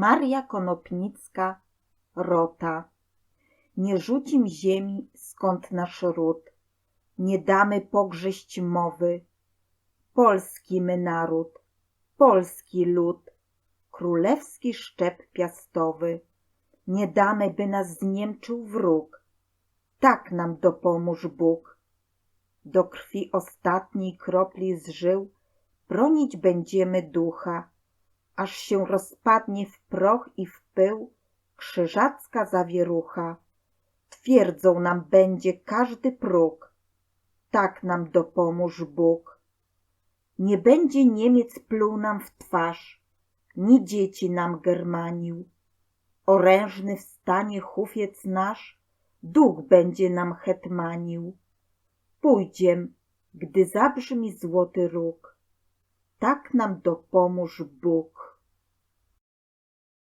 Maria Konopnicka, Rota. Nie rzucim ziemi, skąd nasz ród, nie damy pogrześć mowy. Polski my naród, polski lud, królewski szczep piastowy. Nie damy, by nas zniemczył wróg, tak nam dopomóż Bóg. Do krwi ostatniej kropli z żył bronić będziemy ducha, aż się rozpadnie w proch i w pył krzyżacka zawierucha. Twierdzą nam będzie każdy próg, tak nam dopomóż Bóg. Nie będzie Niemiec pluł nam w twarz, ni dzieci nam germanił. Orężny wstanie hufiec nasz, duch będzie nam hetmanił. Pójdziem, gdy zabrzmi złoty róg, tak nam dopomóż Bóg.